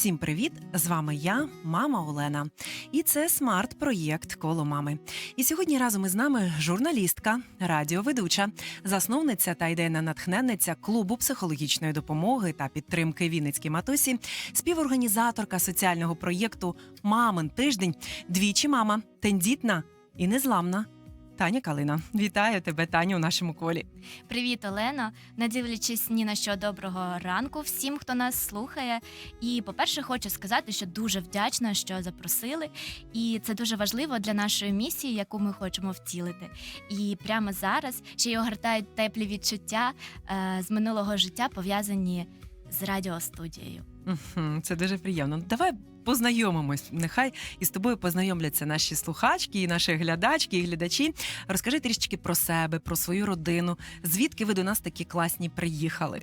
Всім привіт! З вами я, мама Олена. І це смарт-проєкт Коло мами. І сьогодні разом із нами журналістка, радіоведуча, засновниця та ідейна натхненниця клубу психологічної допомоги та підтримки Вінницькій матусі, співорганізаторка соціального проєкту Мамин тиждень, двічі мама, тендітна і незламна. Таня Калина. Вітаю тебе, Таню, у нашому колі. Привіт, Олено. Не дивлячись ні на що доброго ранку всім, хто нас слухає. І, по-перше, хочу сказати, що дуже вдячна, що запросили. І це дуже важливо для нашої місії, яку ми хочемо втілити. І прямо зараз ще й огортають теплі відчуття е, з минулого життя, пов'язані з радіостудією. Мгм, Це дуже приємно. Ну, Давай познайомимось. Нехай із тобою познайомляться наші слухачки, і наші глядачки і глядачі. Розкажи трішечки про себе, про свою родину. Звідки ви до нас такі класні приїхали?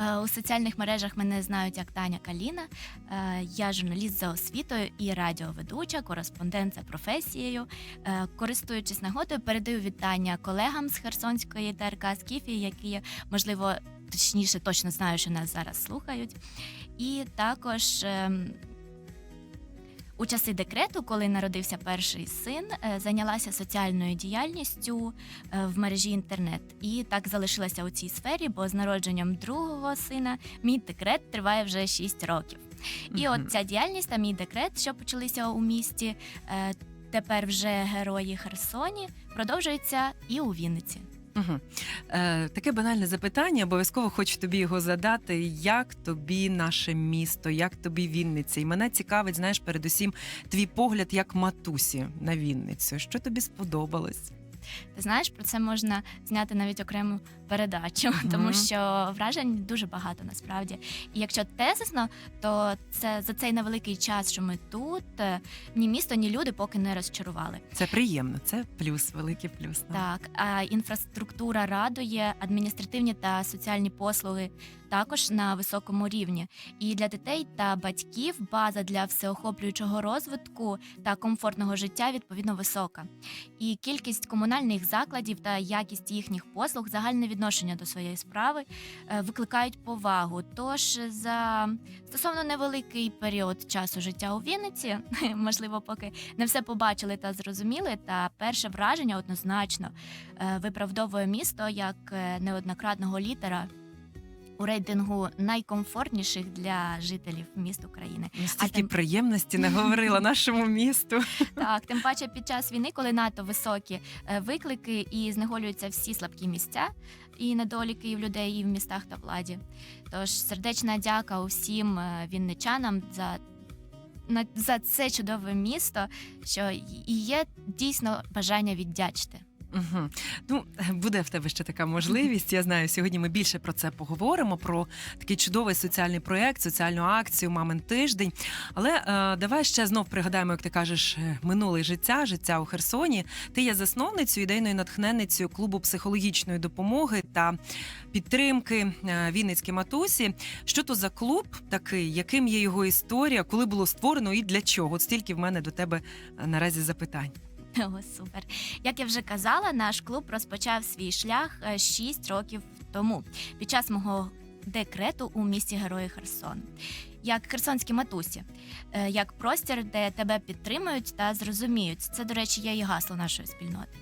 Е, У соціальних мережах мене знають як Таня Каліна. Е, Я журналіст за освітою і радіоведуча, кореспондент за професією. Е, Користуючись нагодою, передаю вітання колегам з Херсонської ТРК Скіфі, які можливо точніше точно знаю, що нас зараз слухають. І також. ем, У часи декрету, коли народився перший син, е, зайнялася соціальною діяльністю е, в мережі інтернет. І так залишилася у цій сфері, бо з народженням другого сина мій декрет триває вже 6 років. І от ця діяльність та мій декрет, що почалися у місті, е, тепер вже герої Херсоні, продовжується і у Вінниці. Угу. Е, таке банальне запитання. Обов'язково хочу тобі його задати. Як тобі наше місто, як тобі Вінниця? І мене цікавить, знаєш, передусім твій погляд як матусі на Вінницю. Що тобі сподобалось? Ти знаєш, про це можна зняти навіть окрему передачу, тому що вражень дуже багато насправді. І якщо тезисно, то це за цей невеликий час, що ми тут, е, ні місто, ні люди поки не розчарували. Це приємно, це плюс, великий плюс. Так, а інфраструктура радує, адміністративні та соціальні послуги також на високому рівні. І для дітей та батьків база для всеохоплюючого розвитку та комфортного життя відповідно висока. І кількість комунальних закладів та якість їхніх послуг, загальне відношення до своєї справи е, викликають повагу. Тож за стосовно невеликий період часу життя у Вінниці, можливо, поки не все побачили та зрозуміли. Та перше враження однозначно е, виправдовує місто як е, неоднократного літера у рейтингу найкомфортніших для жителів міст України. Стільки тим- приємності наговорила нашому місту. Так, тим паче під час війни, коли надто високі виклики і знеголюються всі слабкі місця і недоліки в людей, і в містах та владі. Тож сердечна дяка усім е, вінничанам за. За це чудове місто, що і є дійсно бажання віддячити. Угу. Ну, буде в тебе ще така можливість. Я знаю, сьогодні ми більше про це поговоримо: про такий чудовий соціальний проєкт, соціальну акцію Мамин тиждень. Але е, давай ще знов пригадаємо, як ти кажеш, е, минуле життя, життя у Херсоні. Ти є засновницею ідейною натхненницею клубу психологічної допомоги та підтримки е, Вінницькій матусі. Що то за клуб такий, яким є його історія, коли було створено і для чого? От стільки в мене до тебе е, наразі запитань. О, супер. Як я вже казала, наш клуб розпочав свій шлях 6 років тому під час мого декрету у місті Герої Херсон. Як херсонські матусі, е, як простір, де тебе підтримують та зрозуміють. Це, до речі, є і гасло нашої спільноти.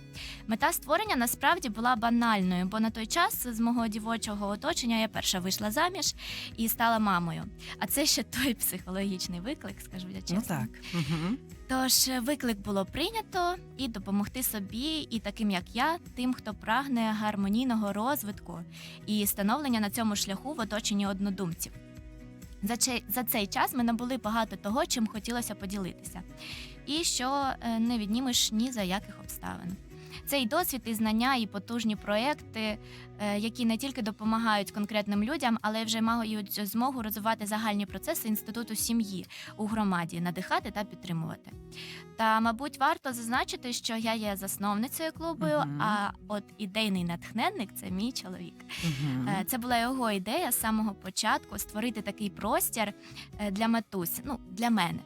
Мета створення насправді була банальною, бо на той час з мого дівочого оточення я перша вийшла заміж і стала мамою. А це ще той психологічний виклик, скажу я чесно. Ну так. Угу. Тож е, виклик було прийнято і допомогти собі, і таким як я, тим, хто прагне гармонійного розвитку і становлення на цьому шляху в оточенні однодумців. За цей, за цей час ми набули багато того, чим хотілося поділитися, і що е, не віднімеш ні за яких обставин. Цей досвід, і знання, і потужні проекти, які не тільки допомагають конкретним людям, але й вже мають змогу розвивати загальні процеси інституту сім'ї у громаді, надихати та підтримувати. Та, мабуть, варто зазначити, що я є засновницею клубу, Мгм. а от ідейний натхненник це мій чоловік. Е, Це була його ідея з самого початку створити такий простір е, для матусь, ну для мене.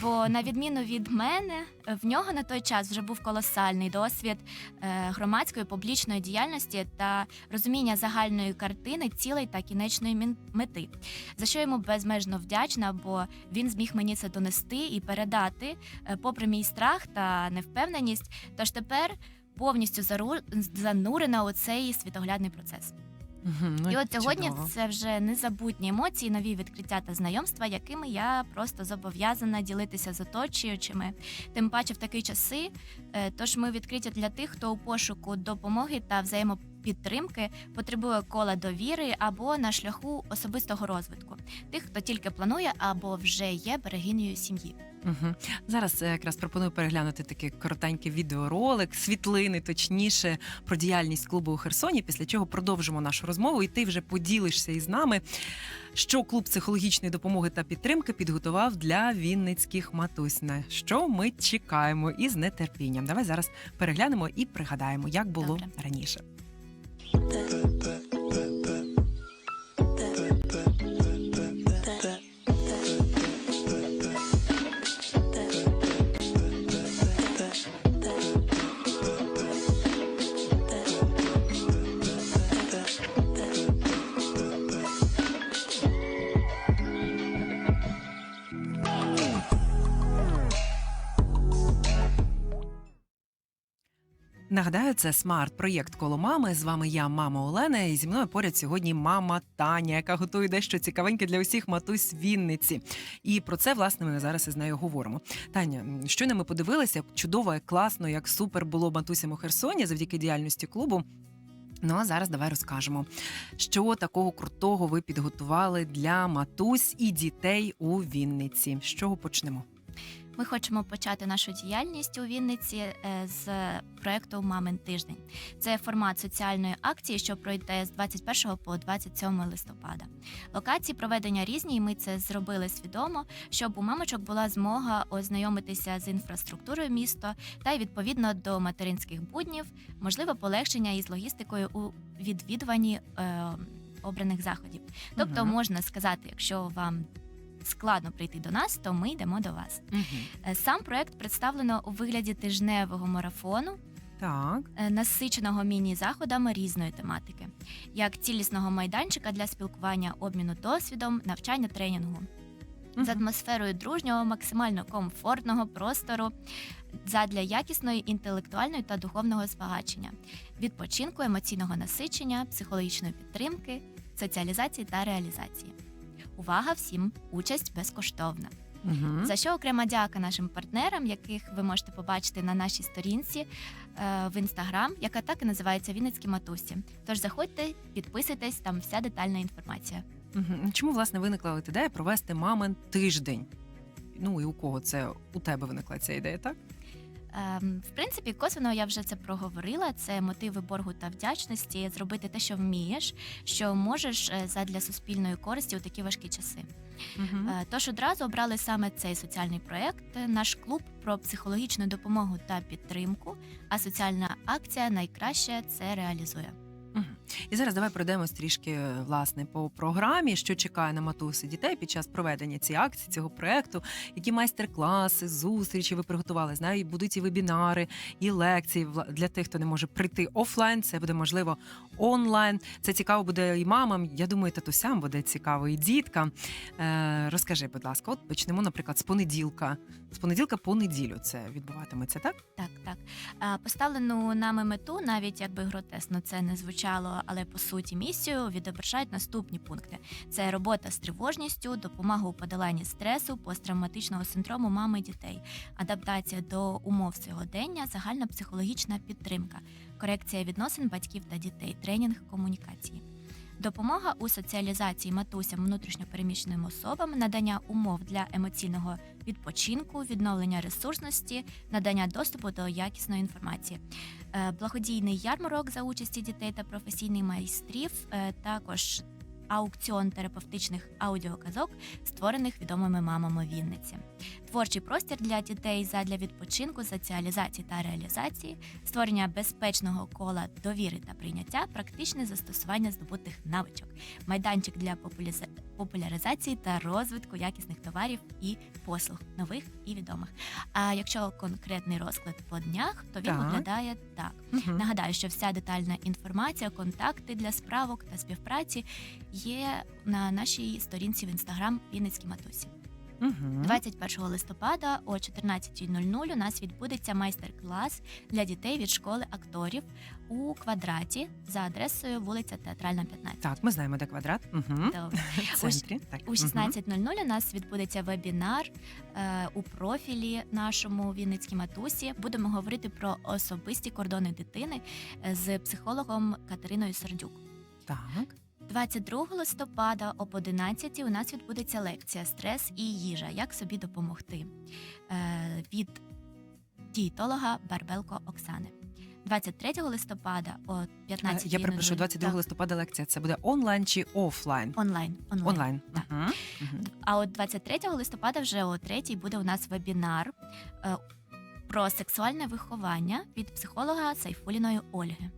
Бо на відміну від мене, е, в нього на той час вже був колосальний досвід е, громадської публічної діяльності та розуміння загальної картини, цілей та кінечної мети. За що йому безмежно вдячна, бо він зміг мені це донести і передати, е, попри мій страх та невпевненість. Тож тепер повністю занурена у цей світоглядний процес. Ну, І от сьогодні чудово. це вже незабутні емоції, нові відкриття та знайомства, якими я просто зобов'язана ділитися з оточуючими. Тим паче в такі часи. Е, Тож ми відкриті для тих, хто у пошуку допомоги та взаємопідтримки потребує кола довіри або на шляху особистого розвитку. Тих, хто тільки планує або вже є берегинею сім'ї. Угу. Зараз якраз пропоную переглянути такий коротенький відеоролик, світлини, точніше, про діяльність клубу у Херсоні. Після чого продовжимо нашу розмову, і ти вже поділишся із нами, що клуб психологічної допомоги та підтримки підготував для вінницьких матусь. На що ми чекаємо із нетерпінням. Давай зараз переглянемо і пригадаємо, як було Добре. раніше. the Нагадаю, це смарт-проєкт коло мами. З вами я, мама Олена, і зі мною поряд сьогодні мама Таня, яка готує дещо цікавеньке для усіх матусь Вінниці. І про це власне ми зараз із нею говоримо. Таня, щойно ми подивилися, чудово, як класно, як супер було матусям у Херсоні завдяки діяльності клубу. Ну а зараз давай розкажемо, що такого крутого ви підготували для матусь і дітей у Вінниці. З чого почнемо? Ми хочемо почати нашу діяльність у Вінниці е, з проекту Мамин тиждень. Це формат соціальної акції, що пройде з 21 по 27 листопада. Локації проведення різні, і ми це зробили свідомо, щоб у мамочок була змога ознайомитися з інфраструктурою міста та й відповідно до материнських буднів, можливо, полегшення із логістикою у відвідуванні е, обраних заходів. Тобто, Мгм. можна сказати, якщо вам складно прийти до нас, то ми йдемо до вас. Е, Сам проект представлено у вигляді тижневого марафону, Так. е, насиченого міні-заходами різної тематики, як цілісного майданчика для спілкування, обміну досвідом, навчання тренінгу з атмосферою дружнього, максимально комфортного простору задля якісної інтелектуальної та духовного збагачення, відпочинку, емоційного насичення, психологічної підтримки, соціалізації та реалізації. Увага всім! Участь безкоштовна. Мгм. За що окрема дяка нашим партнерам, яких ви можете побачити на нашій сторінці е, в інстаграм, яка так і називається Вінницькі матусі. Тож заходьте, підписуйтесь, там вся детальна інформація. Мгм. Чому власне виникла от ідея провести мамин тиждень? Ну і у кого це у тебе виникла ця ідея, так? Ем, в принципі, косвенно я вже це проговорила. Це мотиви боргу та вдячності, зробити те, що вмієш, що можеш е, задля суспільної користі у такі важкі часи. Угу. Е, Тож одразу обрали саме цей соціальний проект. Наш клуб про психологічну допомогу та підтримку. А соціальна акція найкраще це реалізує. Мгм. І зараз давай пройдемось трішки власне по програмі, що чекає на матуси дітей під час проведення цієї акції, цього проекту, які майстер-класи, зустрічі ви приготували. Знаю, будуть і вебінари, і лекції для тих, хто не може прийти офлайн. Це буде можливо онлайн. Це цікаво буде і мамам. Я думаю, татусям буде цікаво, і діткам. Е, розкажи, будь ласка, от почнемо, наприклад, з понеділка. З понеділка по неділю це відбуватиметься, так? Так, так. Поставлену нами мету, навіть якби гротесно це не звучало, але по суті місію відображають наступні пункти: це робота з тривожністю, допомога у подоланні стресу, посттравматичного синдрому мами і дітей, адаптація до умов сьогодення, загальна психологічна підтримка, корекція відносин батьків та дітей, тренінг комунікації. Допомога у соціалізації матусям внутрішньопереміщеним особам, надання умов для емоційного відпочинку, відновлення ресурсності, надання доступу до якісної інформації. Е, Благодійний ярмарок за участі дітей та професійних майстрів, е, також аукціон терапевтичних аудіоказок, створених відомими мамами Вінниці. Творчий простір для дітей задля відпочинку, соціалізації та реалізації, створення безпечного кола довіри та прийняття, практичне застосування здобутих навичок, майданчик для популяризації популяризації та розвитку якісних товарів і послуг нових і відомих. А якщо конкретний розклад по днях, то він Так. виглядає так. Угу. Нагадаю, що вся детальна інформація, контакти для справок та співпраці є на нашій сторінці в інстаграм Вінницькі матусі. Мгм. 21 листопада о 14.00 у нас відбудеться майстер-клас для дітей від школи акторів у квадраті за адресою вулиця Театральна, 15. Так, ми знаємо, де квадрат. Угу. Добре. В центрі. Так. У 16.00 у нас відбудеться вебінар е, у профілі нашому Вінницькій матусі. Будемо говорити про особисті кордони дитини е, з психологом Катериною Сердюк. Так. 22 листопада об 11 у нас відбудеться лекція Стрес і їжа. Як собі допомогти е, від дієтолога Барбелко Оксани. 23 листопада о 15 Е, Я перепрошую, 22 листопада лекція. Це буде онлайн чи офлайн? онлайн. онлайн. Онлайн. Так. Мгм. Мгм. А от 23 листопада вже о 3 буде у нас вебінар е, про сексуальне виховання від психолога Сайфуліної Ольги.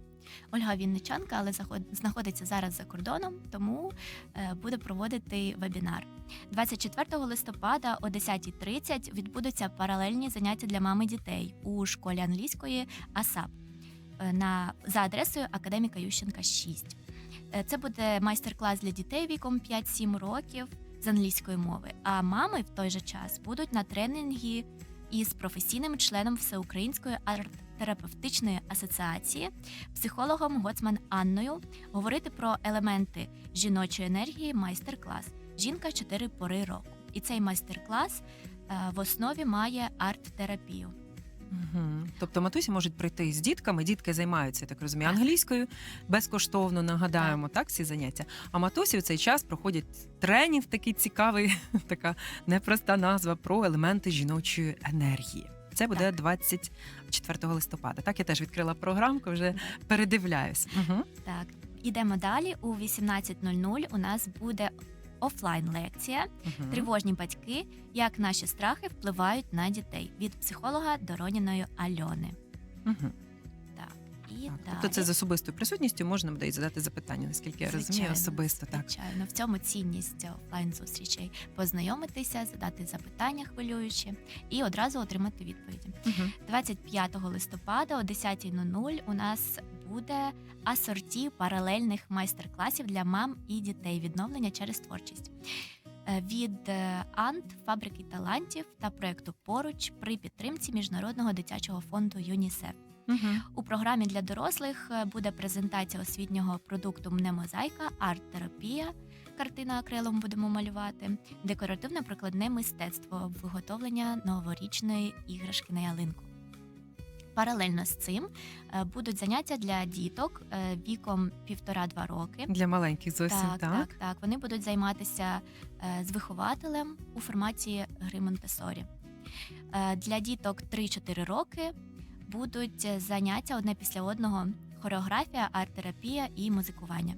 Ольга Вінничанка, але знаходиться зараз за кордоном, тому е, буде проводити вебінар. 24 листопада о 10.30 відбудуться паралельні заняття для мами дітей у школі англійської АСАП е, на, за адресою Академіка Ющенка 6. Е, Це буде майстер-клас для дітей віком 5-7 років з англійської мови. А мами в той же час будуть на тренінгі із професійним членом Всеукраїнської арт-терапевтичної асоціації, психологом Гоцман Анною, говорити про елементи жіночої енергії, майстер-клас Жінка чотири пори року. І цей майстер-клас е, в основі має арт-терапію. Мгм. Тобто матусі можуть прийти з дітками. Дітки займаються, так розумію, англійською безкоштовно нагадаємо так всі заняття. А матусі в цей час проходять тренінг такий цікавий, така непроста назва про елементи жіночої енергії. Це буде 24 листопада. Так, я теж відкрила програмку, вже передивляюсь. Угу. Так, ідемо далі. У 18.00 у нас буде офлайн лекція Тривожні батьки, як наші страхи впливають на дітей від психолога Дороніної Альони. Угу. І Так, далі. тобто це з особистою присутністю можна буде й задати запитання, наскільки я розумію, особисто так. Звичайно, в цьому цінність офлайн зустрічей познайомитися, задати запитання хвилюючі і одразу отримати відповіді. Угу. 25 листопада о 10.00 у нас буде асорті паралельних майстер-класів для мам і дітей відновлення через творчість. Е, Від е, Ант, фабрики талантів та проекту Поруч при підтримці Міжнародного дитячого фонду ЮНІСЕФ. Угу. У програмі для дорослих е, буде презентація освітнього продукту Мнемозайка, арт-терапія. Картина акрилом будемо малювати, декоративне прикладне мистецтво, виготовлення новорічної іграшки на ялинку. Паралельно з цим е, будуть заняття для діток е, віком 1,5-2 роки. Для маленьких зовсім Так, так, так. Вони будуть займатися з вихователем у форматі гри Монтесорі. Для діток 3-4 роки будуть заняття одне після одного. Хореографія, арт-терапія і музикування.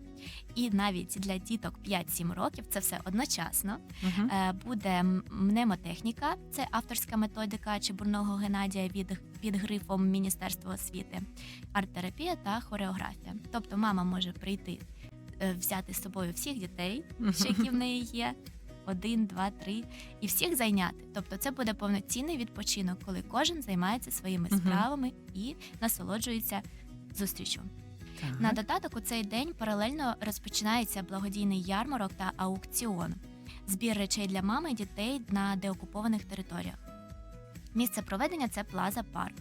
І навіть для діток 5-7 років це все одночасно. Угу. Е, Буде мнемотехніка, це авторська методика Чебурного Геннадія від, під грифом Міністерства освіти, арт-терапія та хореографія. Тобто мама може прийти, е, взяти з собою всіх дітей, що які в неї є. Один, два, три, і всіх зайняти. Тобто, це буде повноцінний відпочинок, коли кожен займається своїми справами і насолоджується зустрічю. На додаток у цей день паралельно розпочинається благодійний ярмарок та аукціон, збір речей для мами і дітей на деокупованих територіях. Місце проведення це Плаза Парк.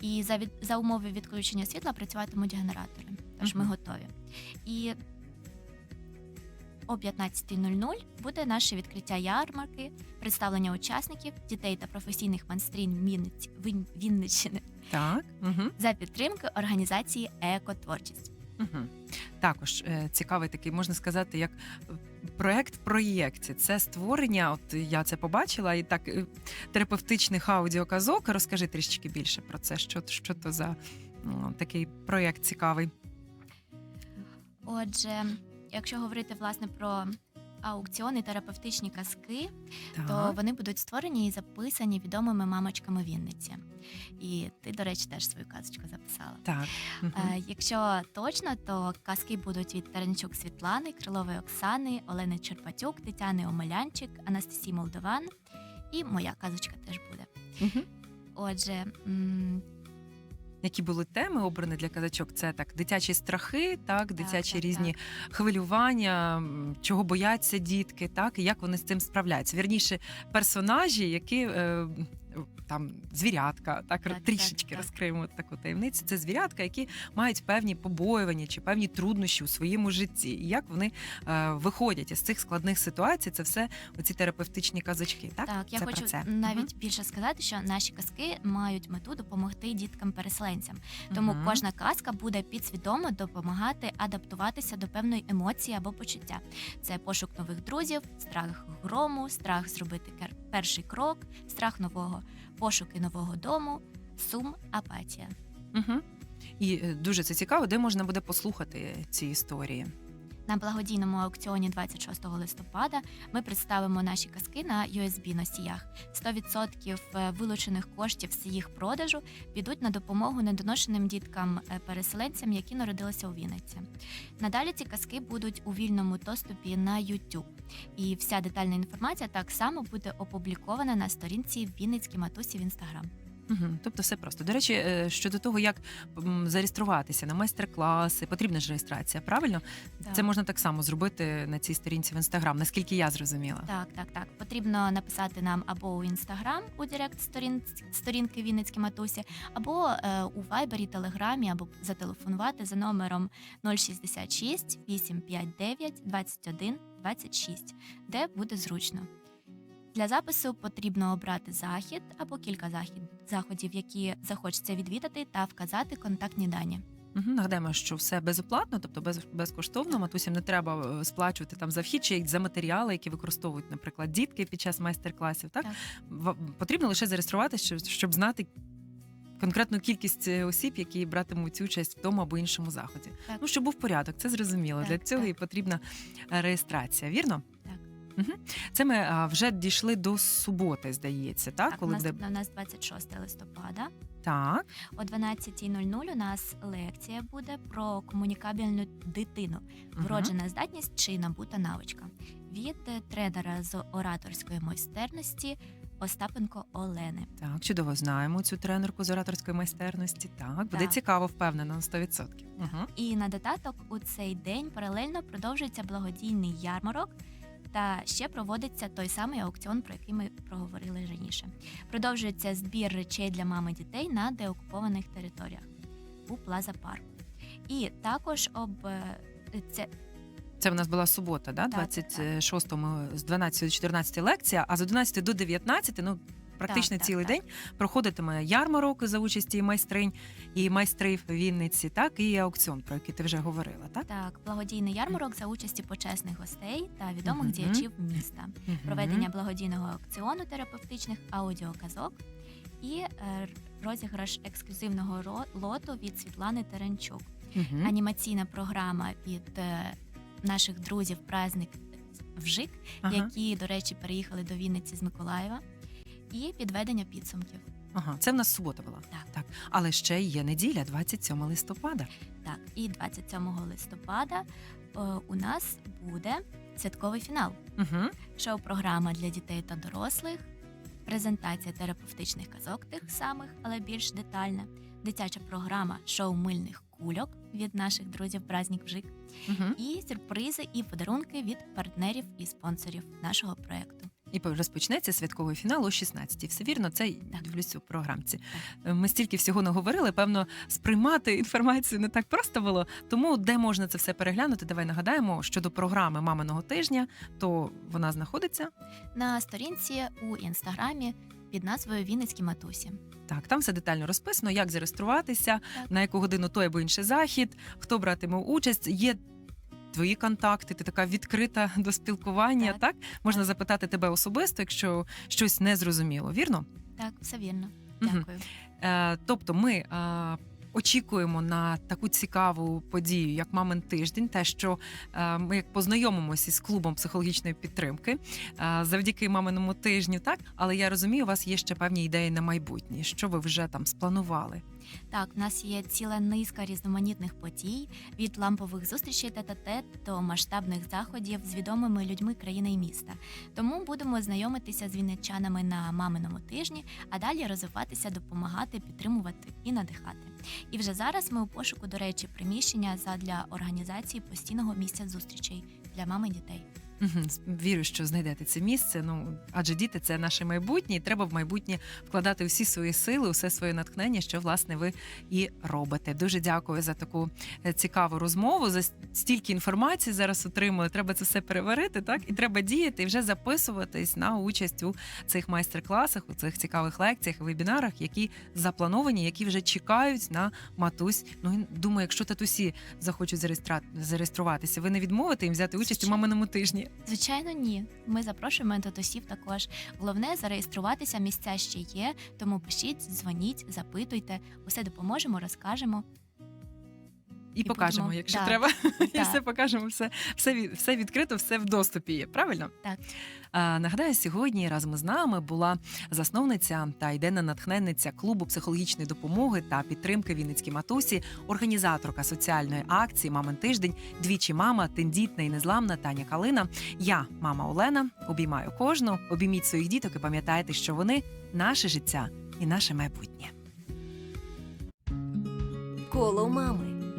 І за, від, за умови відключення світла працюватимуть генератори. Тож ми готові. І о 15.00 буде наше відкриття ярмарки, представлення учасників, дітей та професійних майстринь Вінниць- Він- Вінниччини Так. Угу. за підтримки організації Екотворчість. Угу. Також е, цікавий такий, можна сказати, як е, проект в проєкті. Це створення. От я це побачила, і так е, терапевтичних аудіоказок. Розкажи трішечки більше про це. Що, що то за ну, такий проєкт цікавий? Отже, якщо говорити власне про аукціони терапевтичні казки, то Так. вони будуть створені і записані відомими мамочками Вінниці. І ти, до речі, теж свою казочку записала. Так. Мгм. Е, Якщо точно, то казки будуть від Таранчук Світлани, Крилової Оксани, Олени Черпатюк, Тетяни Омелянчик, Анастасії Молдован. І моя казочка теж буде. Мгм. Отже, м, Які були теми обрані для казачок? Це так, дитячі страхи, так, дитячі так, різні хвилювання, чого бояться дітки, так, і як вони з цим справляються. Вірніше, персонажі, які. Там звірятка, так, Так, трішечки так, так. розкриємо таку таємницю. Це звірятка, які мають певні побоювання чи певні труднощі у своєму житті. І як вони е, виходять із цих складних ситуацій, це все оці терапевтичні казочки. Так, Так, я Це хочу це. навіть більше сказати, що наші казки мають мету допомогти діткам-переселенцям. Тому Мгм. кожна казка буде підсвідомо допомагати адаптуватися до певної емоції або почуття. Це пошук нових друзів, страх грому, страх зробити перший крок, страх нового, пошуки нового дому, сум, апатія. Угу. І е, дуже це цікаво, де можна буде послухати ці історії. На благодійному аукціоні 26 листопада ми представимо наші казки на USB носіях. 100% вилучених коштів з їх продажу підуть на допомогу недоношеним діткам-переселенцям, які народилися у Вінниці. Надалі ці казки будуть у вільному доступі на YouTube. І вся детальна інформація так само буде опублікована на сторінці Вінницькі матусі в інстаграм. Угу. Тобто все просто. До речі, е, щодо того, як зареєструватися на майстер-класи, потрібна ж реєстрація, правильно? Це можна так само зробити на цій сторінці в інстаграм, наскільки я зрозуміла. Так, так, так. Потрібно написати нам або у інстаграм у директ сторін, сторінки Вінницькі матусі, або е, у Вайбері, Телеграмі, або зателефонувати за номером 066 859 21 26, де буде зручно. Для запису потрібно обрати захід або кілька захід, заходів, які захочеться відвідати, та вказати контактні дані. Угу. Нагадаємо, що все безоплатно, тобто без, безкоштовно. Матусям не треба е, сплачувати там за вхід чи за матеріали, які використовують, наприклад, дітки під час майстер-класів. Так, Так. Потрібно лише зареєструватися, щоб, щоб знати. Конкретну кількість е, осіб, які братимуть участь в тому або іншому заході. Так. Ну, щоб був порядок, це зрозуміло. Так, Для цього так. і потрібна е, реєстрація, вірно? Угу. Це ми а, вже дійшли до суботи, здається, так? Так, Коли буде наступна у нас 26 листопада. так. О 12.00 у нас лекція буде про комунікабельну дитину, вроджена здатність чи набута навичка від е, тренера з ораторської майстерності Остапенко Олени. Так, чудово знаємо цю тренерку з ораторської майстерності. Так, буде Так. цікаво, впевнена на 100%. Угу. І на додаток у цей день паралельно продовжується благодійний ярмарок. Та ще проводиться той самий аукціон, про який ми проговорили раніше. Продовжується збір речей для мами дітей на деокупованих територіях у Плаза Парк. І також об е, це Це в нас була субота, да? 26-му з 12 до 14 лекція, а з 11 до 19, ну практично Так, так, цілий так. день проходитиме ярмарок за участі майстринь і майстрів Вінниці, так і аукціон, про який ти вже говорила, так? Так, благодійний ярмарок за участі почесних гостей та відомих Мгм. діячів міста, Мгм. проведення благодійного аукціону терапевтичних аудіоказок і е, розіграш ексклюзивного лоту від Світлани Теренчук, Мгм. анімаційна програма від е, наших друзів Праздник Вжик, Ага. які, до речі, переїхали до Вінниці з Миколаєва, і підведення підсумків. Ага, це в нас субота була. Так. так. Але ще є неділя, 27 листопада. Так, і 27 листопада е, у нас буде святковий фінал. Угу. шоу-програма для дітей та дорослих, презентація терапевтичних казок тих самих, але більш детальна, дитяча програма шоу мильних кульок від наших друзів Праздник Вжик Угу. і сюрпризи і подарунки від партнерів і спонсорів нашого проекту. І розпочнеться святковий фінал о 16 Все вірно, це я дивлюсь у програмці. Ми стільки всього наговорили. Певно, сприймати інформацію не так просто було. Тому де можна це все переглянути? Давай нагадаємо щодо програми маминого тижня, то вона знаходиться. На сторінці у інстаграмі під назвою Вінницькі матусі. Так, там все детально розписано, як зареєструватися, Так. на яку годину той або інший захід, хто братиме участь. Є твої контакти, ти така відкрита до спілкування. Так, Так. можна запитати тебе особисто, якщо щось не зрозуміло, вірно? Так, все вірно. Дякую. Е, тобто, ми е, очікуємо на таку цікаву подію, як мамин тиждень, те, що е, ми як познайомимося із клубом психологічної підтримки е, завдяки маминому тижню, так але я розумію, у вас є ще певні ідеї на майбутнє. Що ви вже там спланували? Так, в нас є ціла низка різноманітних подій від лампових зустрічей тет-а-тет до масштабних заходів з відомими людьми країни і міста. Тому будемо знайомитися з вінничанами на маминому тижні, а далі розвиватися, допомагати, підтримувати і надихати. І вже зараз ми у пошуку, до речі, приміщення задля організації постійного місця зустрічей для мами дітей. Вірю, що знайдете це місце. Ну адже діти це наше майбутнє, і треба в майбутнє вкладати всі свої сили, усе своє натхнення, що власне ви і робите. Дуже дякую за таку е, цікаву розмову. За стільки інформації зараз отримали. Треба це все переварити, так і треба діяти і вже записуватись на участь у цих майстер-класах, у цих цікавих лекціях, вебінарах, які заплановані, які вже чекають на матусь. Ну думаю, якщо татусі захочуть зареєструватися, ви не відмовите їм взяти участь у маминому тижні. Звичайно, ні. Ми запрошуємо ентотосів також. Головне зареєструватися. Місця ще є. Тому пишіть, дзвоніть, запитуйте. Усе допоможемо, розкажемо. І, І покажемо, будемо- якщо так, треба. І все покажемо, все, все, все відкрито, все в доступі є. Правильно? Так. А, нагадаю, сьогодні разом з нами була засновниця та йденна натхненниця клубу психологічної допомоги та підтримки Вінницькій матусі, організаторка соціальної акції Мамин тиждень, двічі мама, тендітна і незламна Таня Калина. Я, мама Олена, обіймаю кожну, обійміть своїх діток і пам'ятайте, що вони наше життя і наше майбутнє. Коло мами.